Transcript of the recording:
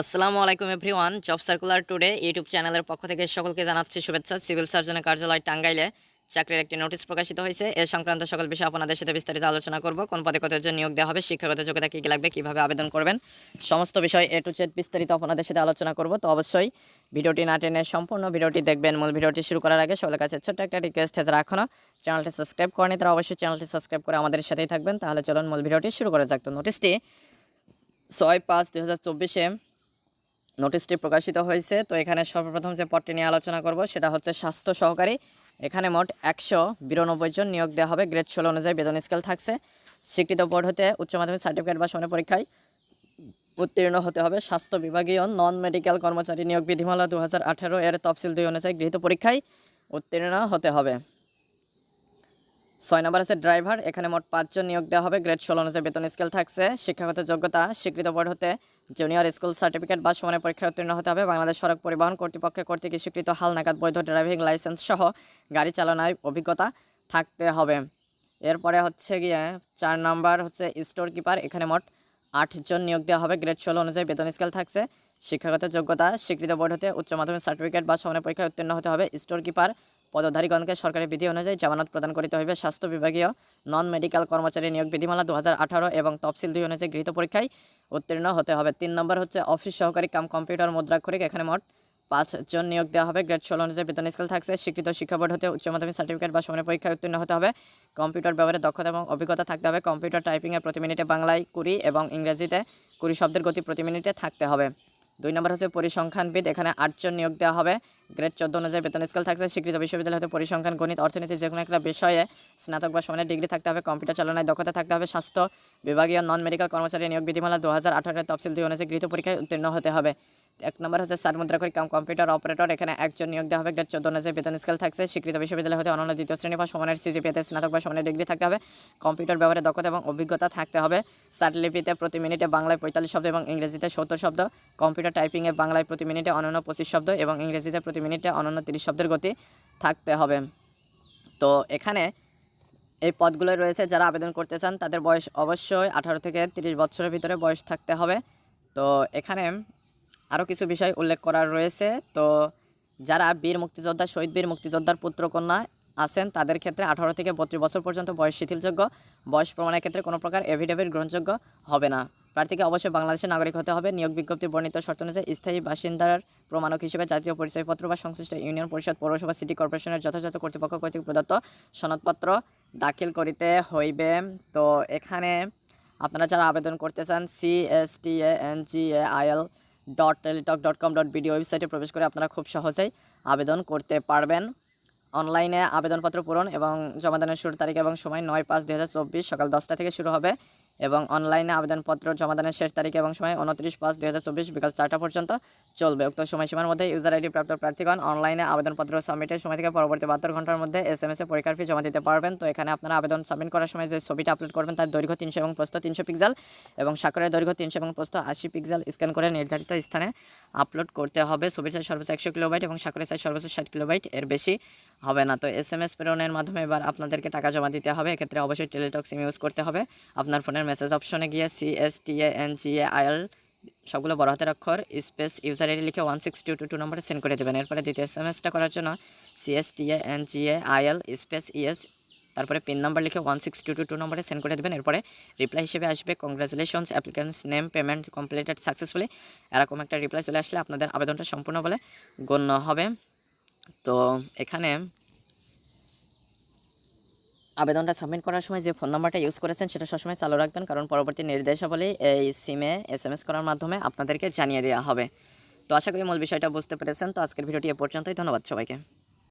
আসসালামু আলাইকুম everyone, job circular today YouTube চ্যানেলের পক্ষ থেকে সকলকে জানাচ্ছি শুভেচ্ছা। সিভিল সার্জনের কার্যালয় টাঙ্গাইলে চাকরির একটি নোটিশ প্রকাশিত হয়েছে। এ সংক্রান্ত সকল বিষয়ে আপনাদের সাথে বিস্তারিত আলোচনা করব। কোন পদে কতজন নিয়োগ দেওয়া হবে, শিক্ষাগত যোগ্যতা কী কী লাগবে, কীভাবে আবেদন করবেন, সমস্ত বিষয় এ টু জেড বিস্তারিত আপনাদের সাথে আলোচনা করব। তো অবশ্যই ভিডিওটি না টেনে সম্পূর্ণ ভিডিওটি দেখবেন। মূল ভিডিওটি শুরু করার আগে সকলের কাছে ছোট্ট একটা রিকোয়েস্ট যারা এখনও চ্যানেলটি সাবস্ক্রাইব করেনি তারা অবশ্যই চ্যানেলটি সাবস্ক্রাইব করে আমাদের সাথেই থাকবেন। তাহলে চলুন মূল ভিডিওটি শুরু করা যাক। তো নোটিশটি ছয় পাঁচ দু হাজার চব্বিশে নোটিশটি প্রকাশিত হয়েছে। তো এখানে সর্বপ্রথম যে পদটি নিয়ে আলোচনা করব, সেটা হচ্ছে স্বাস্থ্য সহকারী। এখানে মোট একশো বিরানব্বই জন নিয়োগ দেওয়া হবে। গ্রেড ষোলো অনুযায়ী বেতন স্কেল থাকছে। স্বীকৃত বোর্ড হতে উচ্চ মাধ্যমিক সার্টিফিকেট বা সমানের পরীক্ষায় উত্তীর্ণ হতে হবে। স্বাস্থ্য বিভাগীয় নন মেডিকেল কর্মচারী নিয়োগ বিধিমালা দু হাজার আঠারো এর তফসিল দুই অনুযায়ী গৃহীত পরীক্ষায় উত্তীর্ণ হতে হবে। ছয় নম্বর আছে ড্রাইভার, এখানে মোট পাঁচজন নিয়োগ দেওয়া হবে। গ্রেড ষোলো অনুযায়ী বেতন স্কেল থাকছে। শিক্ষাগত যোগ্যতা, স্বীকৃত বোর্ড হতে জুনিয়র স্কুল সার্টিফিকেট বা সমানের পরীক্ষায় উত্তীর্ণ হতে হবে। বাংলাদেশ সড়ক পরিবহন কর্তৃপক্ষ কর্তৃক স্বীকৃত হালনাগাদ বৈধ ড্রাইভিং লাইসেন্স সহ গাড়ি চালানোয় অভিজ্ঞতা থাকতে হবে। এরপরে হচ্ছে গিয়ে চার নম্বর হচ্ছে স্টোর কিপার এখানে মোট আটজন নিয়োগ দেওয়া হবে। গ্রেড ষোলো অনুযায়ী বেতন স্কেল থাকছে। শিক্ষাগত যোগ্যতা, স্বীকৃত বোর্ড হতে উচ্চ মাধ্যমিক সার্টিফিকেট বা সমানের পরীক্ষায় উত্তীর্ণ হতে হবে। স্টোর কিপার পদধারীগণকে সরকারি বিধি অনুযায়ী জামানত প্রদান করিতে হইবে। স্বাস্থ্য বিভাগীয় নন মেডিকেল কর্মচারী নিয়োগ বিধিমালা দু হাজার আঠারো এবং তফসিল দুই অনুযায়ী গৃহীত পরীক্ষায় উত্তীর্ণ হতে হবে। তিন নম্বর হচ্ছে অফিস সহকারী কাম কম্পিউটার মুদ্রাক্ষরিক, এখানে মোট পাঁচজন নিয়োগ দেওয়া হবে। গ্রেড ষোলো অনুযায়ী বেতন স্কেল থাকছে। স্বীকৃত শিক্ষা বোর্ড হতে উচ্চ মাধ্যমিক সার্টিফিকেট বা সমানের পরীক্ষায় উত্তীর্ণ হতে হবে। কম্পিউটার ব্যবহারে দক্ষতা এবং অভিজ্ঞতা থাকতে হবে। কম্পিউটার টাইপিংয়ে প্রতি মিনিটে বাংলায় কুড়ি এবং ইংরেজিতে কুড়ি শব্দের গতি প্রতি মিনিটে থাকতে হবে। দুই নম্বর হচ্ছে পরিসংখ্যানবিদ, এখানে আটজন নিয়োগ দেওয়া হবে। গ্রেড চোদ্দ অনুযায়ী বেতন স্কেল থাকছে। স্বীকৃত বিশ্ববিদ্যালয় হতে পরিসংখ্যান, গণিত, অর্থনীতি যে কোনো একটা বিষয়ে স্নাতক বা সমানের ডিগ্রি থাকতে হবে, কম্পিউটার চালনায় দক্ষতা থাকতে হবে, স্বাস্থ্য বিভাগীয় নন মেডিকেল কর্মচারী নিয়োগ বিধিমালা দু হাজার আঠারোর তফসিল দুই অনুযায়ী গৃহীত পরীক্ষায় উত্তীর্ণ হতে হবে। এক নম্বর হচ্ছে সার মুদ্রাকরি কাম কম্পিউটার অপারেটর। এখানে একজন নিয়োগ দেওয়া হবে। গ্রেড চোদ্দ অনুযায়ী বেতন স্কেল থাকছে। স্বীকৃত বিশ্ববিদ্যালয় হতে অনন্য দ্বিতীয় শ্রেণি বা সমানের সিজিপিএতে স্নাতক বা সমানের ডিগ্রি থাকতে হবে। কম্পিউটার ব্যবহারে দক্ষতা এবং অভিজ্ঞতা থাকতে হবে। সার্টিলিপিতে প্রতি মিনিটে বাংলায় পঁয়তাল্লিশ শব্দ এবং ইংরেজিতে সত্তর শব্দ। কম্পিউটার টাইপিংয়ে বাংলায় প্রতি মিনিটে অনন্য পঁচিশ শব্দ এবং ইংরেজিতে প্রতি মিনিটে অনন্য তিরিশ শব্দের গতি থাকতে হবে। তো এখানে এই পদগুলো রয়েছে। যারা আবেদন করতে চান, তাদের বয়স অবশ্যই আঠারো থেকে তিরিশ বছরের ভিতরে বয়স থাকতে হবে। তো এখানে আরও কিছু বিষয় উল্লেখ করা রয়েছে। তো যারা বীর মুক্তিযোদ্ধা, শহীদ বীর মুক্তিযোদ্ধার পুত্রকন্যা আছেন, তাদের ক্ষেত্রে আঠারো থেকে বত্রিশ বছর পর্যন্ত বয়স শিথিলযোগ্য। বয়স প্রমাণের ক্ষেত্রে কোনো প্রকার এভিডেভিট গ্রহণযোগ্য হবে না। প্রার্থীকে অবশ্যই বাংলাদেশের নাগরিক হতে হবে। নিয়োগ বিজ্ঞপ্তি বর্ণিত শর্ত অনুযায়ী স্থায়ী বাসিন্দার প্রমাণক হিসেবে জাতীয় পরিচয়পত্র বা সংশ্লিষ্ট ইউনিয়ন পরিষদ, পৌরসভা, সিটি কর্পোরেশনের যথাযথ কর্তৃপক্ষ কর্তৃক প্রদত্ত সনদপত্র দাখিল করিতে হইবে। তো এখানে আপনারা যারা আবেদন করতে চান C S T A N G A IL dot Teletalk dot com dot BD ওয়েবসাইটে প্রবেশ করে আপনারা খুব সহজেই আবেদন করতে পারবেন। অনলাইনে আবেদনপত্র পূরণ এবং জমাদানের শুরুর তারিখ এবং সময় নয় পাঁচ দুই সকাল দশটা থেকে শুরু হবে। এবং অনলাইনে আবেদনপত্র জমাদানের শেষ তারিখ এবং সময় উনত্রিশ পাঁচ দুই বিকাল চারটা পর্যন্ত চলবে। উক্ত সময়সীমার মধ্যে ইউজার আইডি প্রাপ্ত প্রার্থীগণ অনলাইনে আবেদনপত্র সাবমিটের সময় থেকে পরবর্তী বাহাত্তর ঘণ্টার মধ্যে এস এম এস এ পরীক্ষার ফি জমা দিতে পারবেন। তো এখানে আপনারা আবেদন সাবমিট করার সময় যে ছবিটা আপলোড করবেন তার দৈর্ঘ্য তিনশো এবং প্রস্থ তিনশো পিক্সেল এবং স্বাক্ষরের দৈর্ঘ্য তিনশো এবং প্রস্থ আশি পিক্সেল স্ক্যান করে নির্ধারিত স্থানে আপলোড করতে হবে। ছবির সাইজ সর্বোচ্চ একশো কিলোবাইট এবং স্বাক্ষরের সাইজ সর্বোচ্চ ষাট কিলোবাইট এর বেশি হবে না। তো এস এম এস প্রেরণের মাধ্যমে এবার আপনাদেরকে টাকা জমা দিতে হবে। এক্ষেত্রে অবশ্যই টেলিটক সিম ইউজ করতে হবে। আপনার ফোনের মেসেজ অপশনে গিয়ে C S T A N G A I L সবগুলো বড় হাতের অক্ষর স্পেস ইউজার আইডি লিখে one six two two two নম্বরে সেন্ড করে দেবেন। এরপরে দ্বিতীয় এস এম এসটা করার জন্য C S T A N G A I L space yes তারপরে পিন নাম্বার লিখে one six two two two নম্বরে সেন্ড করে দেবেন। এরপরে রিপ্লাই হিসেবে আসবে congratulations applicant's name payment completed successfully এরকম একটা রিপ্লাই চলে আসলে আপনাদের আবেদনটা সম্পূর্ণ বলে গণ্য হবে। তো এখানে আবেদনটা সাবমিট করার সময় যে ফোন নাম্বারটা ইউজ করেছেন সেটা সবসময় চালু রাখবেন। কারণ পরবর্তী নির্দেশাবলী এই সিমে এস এম এস করার মাধ্যমে আপনাদেরকে জানিয়ে দেওয়া হবে। তো আশা করি মূল বিষয়টা বুঝতে পেরেছেন। তো আজকের ভিডিওটি এ পর্যন্তই। ধন্যবাদ সবাইকে।